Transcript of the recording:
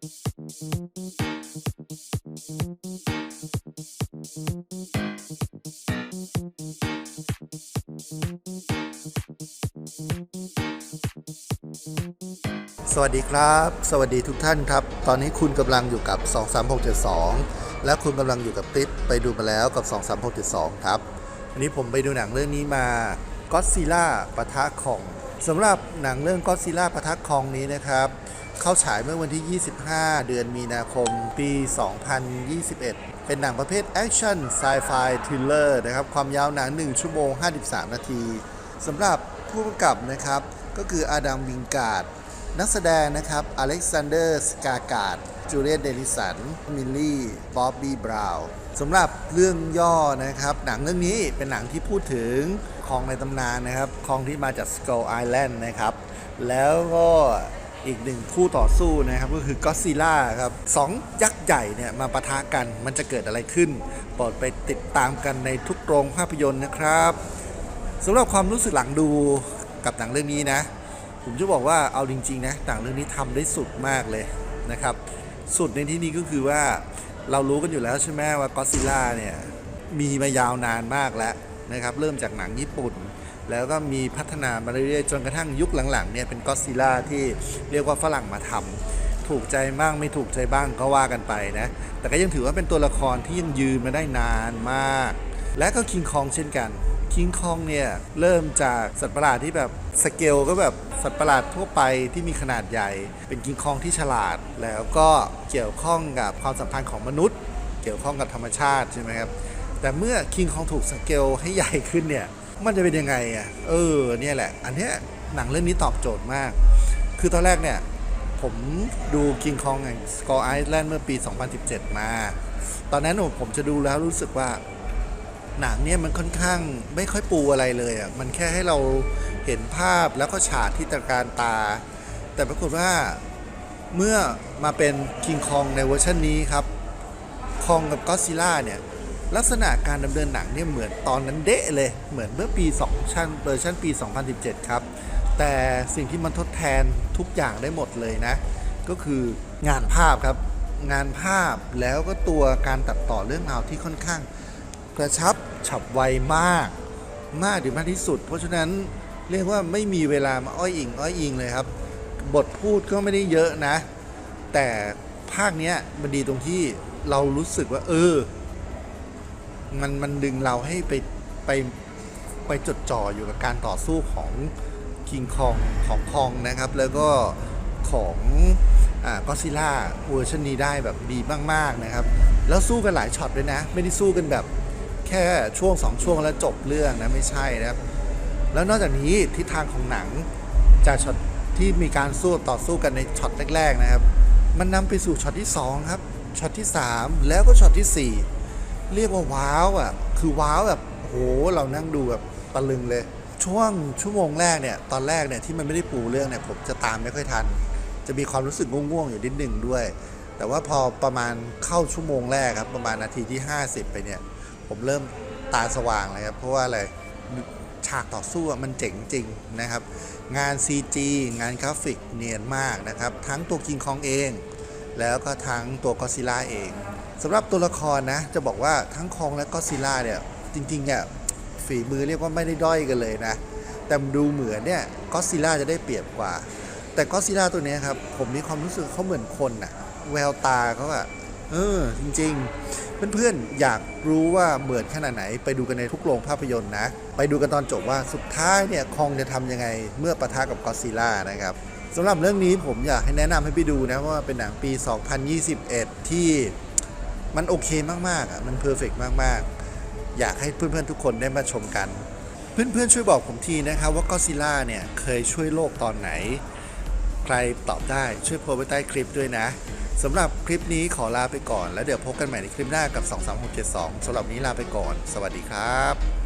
สวัสดีครับ สวัสดีทุกท่านครับ ตอนนี้คุณกำลังอยู่กับ 23672 และคุณกำลังอยู่กับคลิปไปดูมาแล้วกับ 23672 ครับ วันนี้ผมไปดูหนังเรื่องนี้มา Godzilla ปะทะคองสำหรับหนังเรื่อง Godzilla ปะทะคองนี้นะครับ เข้าฉายเมื่อวันที่ 25 เดือนมีนาคม ปี 2021 เป็นหนังประเภทแอคชั่นไซไฟทริลเลอร์นะครับ ความยาวหนัง 1 ชั่วโมง 53 นาทีสำหรับผู้กำกับนะครับ ก็คืออาดัมวิงการ์ดนักแสดงนะครับ อเล็กซานเดอร์ สกาการ์ดจูเลียนเดนิสัน มิลลี่ บ๊อบบี้ บราวน์สำหรับเรื่องย่อนะครับ หนังเรื่องนี้เป็นหนังที่พูดถึงคลองในตำนานนะครับ คลองที่มาจากสก l ลไอแลนด์นะครับ แล้วก็ อีกหนึ่งคู่ต่อสู้นะครับก็คือก็ซิล่าครับสองยักษ์ใหญ่เนี่ยมาปะทะกันมันจะเกิดอะไรขึ้นโปรดไปติดตามกันในทุกโรงภาพยนตร์นะครับสำหรับความรู้สึกหลังดูกับหนังเรื่องนี้นะ ผมจะบอกว่าเอาจริงๆนะหนังเรื่องนี้ทำได้สุดมากเลยนะครับ สุดในที่นี้ก็คือว่าเรารู้กันอยู่แล้วใช่ไหมว่าก็ซิล่าเนี่ยมีมายาวนานมากแล้วนะครับ เริ่มจากหนังญี่ปุ่น แล้วก็มีพัฒนามาเรื่อยๆ จนกระทั่งยุคหลังๆเนี่ยเป็นก็ซิล่าที่เรียกว่าฝรั่งมาทำถูกใจบ้างไม่ถูกใจบ้างก็ว่ากันไปนะ แต่ก็ยังถือว่าเป็นตัวละครที่ยังยืนมาได้นานมาก และก็คิงคองเช่นกันคิงคองเนี่ยเริ่มจากสัตว์ประหลาดที่แบบสเกลก็แบบสัตว์ประหลาดทั่วไปที่มีขนาดใหญ่ เป็นคิงคองที่ฉลาด แล้วก็เกี่ยวข้องกับความสัมพันธ์ของมนุษย์ เกี่ยวข้องกับธรรมชาติใช่ไหมครับ แต่เมื่อคิงคองถูกสเกลให้ใหญ่ขึ้นเนี่ย มันจะเป็นยังไงอะ เออ เนี่ยแหละ อันเนี้ยหนังเรื่องนี้ตอบโจทย์มาก คือตอนแรกเนี่ย ผมดู King Kong แห่ง Skull Island เมื่อปี 2017 มา ตอนนั้นผมจะดูแล้วรู้สึกว่าหนังเนี่ยมันค่อนข้างไม่ค่อยปูอะไรเลยอะ มันแค่ให้เราเห็นภาพแล้วก็ฉากที่ตะการตา แต่ปรากฏว่าเมื่อมาเป็นคิงคองในเวอร์ชันนี้ครับ คองกับก็ซิล่าเนี่ย ลักษณะการดำเนินหนังเนี่ยเหมือนตอนนั้นเดะเลย เหมือนเมื่อปี2ชั้นเวอร์ชันปี 2017 ครับ แต่สิ่งที่มันทดแทนทุกอย่างได้หมดเลยนะ ก็คืองานภาพครับ งานภาพแล้วก็ตัวการตัดต่อเรื่องราวที่ค่อนข้างกระชับฉับไวมาก มากถึงมากที่สุด เพราะฉะนั้นเรียกว่าไม่มีเวลามาอ้อยอิง อ้อยอิงเลยครับ บทพูดก็ไม่ได้เยอะนะ แต่ภาคเนี้ยมันดีตรงที่เรารู้สึกว่า เออ มันมันดึงเราให้ไปไปไปจดจ่ออยู่กับการต่อสู้ของคิงคองของคองนะครับ แล้วก็ของอ่าก็ซิล่าเวอร์ชันนี้ได้แบบดีมากๆนะครับ แล้วสู้กันหลายช็อตด้วยนะ ไม่ได้สู้กันแบบแค่ช่วงสองช่วงแล้วจบเรื่องนะไม่ใช่นะครับ แล้วนอกจากนี้ทิศทางของหนังจากช็อตที่มีการสู้ต่อสู้กันในช็อตแรก ๆ นะครับ มันนำไปสู่ช็อตที่สองครับช็อตที่สามแล้วก็ช็อตที่สี่ เรียกว่าว้าวอะคือว้าวแบบโหเรานั่งดูแบบตะลึงเลย ช่วงชั่วโมงแรกเนี่ยตอนแรกเนี่ยที่มันไม่ได้ปูเรื่องเนี่ยผมจะตามไม่ค่อยทัน จะมีความรู้สึกง่วงๆอยู่นิดหนึ่งด้วย แต่ว่าพอประมาณเข้าชั่วโมงแรกครับประมาณนาทีที่ 50 ไปเนี่ยผมเริ่มตาสว่างเลยครับเพราะว่าอะไรฉากต่อสู้มันเจ๋งจริงนะครับ งาน CG งานกราฟิกเนียนมากนะครับ ทั้งตัวคิงคองเอง แล้วก็ทั้งตัวก็ซิล่าเอง สำหรับตัวละครนะ จะบอกว่าทั้งคองและก็ซิล่าเนี่ย จริงๆเนี่ยฝีมือเรียกว่าไม่ได้ด้อยกันเลยนะ แต่ดูเหมือนเนี่ยก็ซิล่าจะได้เปรียบกว่า แต่ก็ซิล่าตัวนี้ครับ ผมมีความรู้สึกเขาเหมือนคนอะแววตาเขาอะเออ จริง ๆ เพื่อนๆ อยากรู้ว่าเหมือนขนาดไหน ไปดูกันในทุกโรงภาพยนตร์นะ ไปดูกันตอนจบว่าสุดท้ายเนี่ยคองจะทำยังไงเมื่อปะทะกับก็ซิล่านะครับสำหรับเรื่องนี้ผมอยากให้แนะนำให้ไปดูนะเพราะว่าเป็นหนังปี 2021 ที่ มันโอเคมากๆอะมันเพอร์เฟกมากๆ อยากให้เพื่อนๆทุกคนได้มาชมกัน เพื่อนๆช่วยบอกผมทีนะครับว่าก็ซิล่าเนี่ยเคยช่วยโลกตอนไหน ใครตอบได้ช่วยโพสไว้ใต้คลิปด้วยนะสำหรับคลิปนี้ขอลาไปก่อน แล้วเดี๋ยวพบกันใหม่ในคลิปหน้ากับ 23672สำหรับนี้ลาไปก่อน สวัสดีครับ